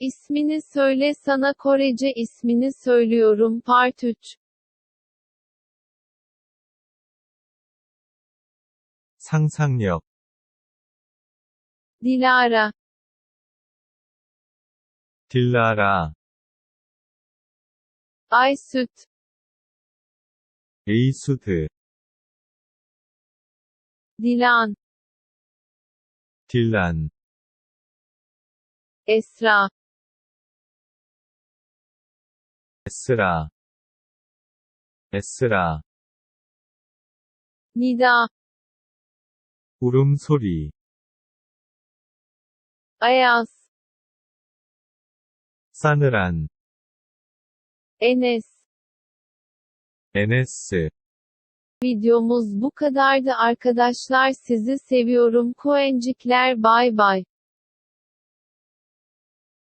İsmini söyle sana Korece ismini söylüyorum Part 3 상상력, Dilara 딜라라, Aysüt 에이수드, Dilan 딜란, Esra 에스라, 에스라, Nida 울음소리, Ayaz 싸늘한, Enes NS, Videomuz bu kadardı arkadaşlar sizi seviyorum Koencikler bay bay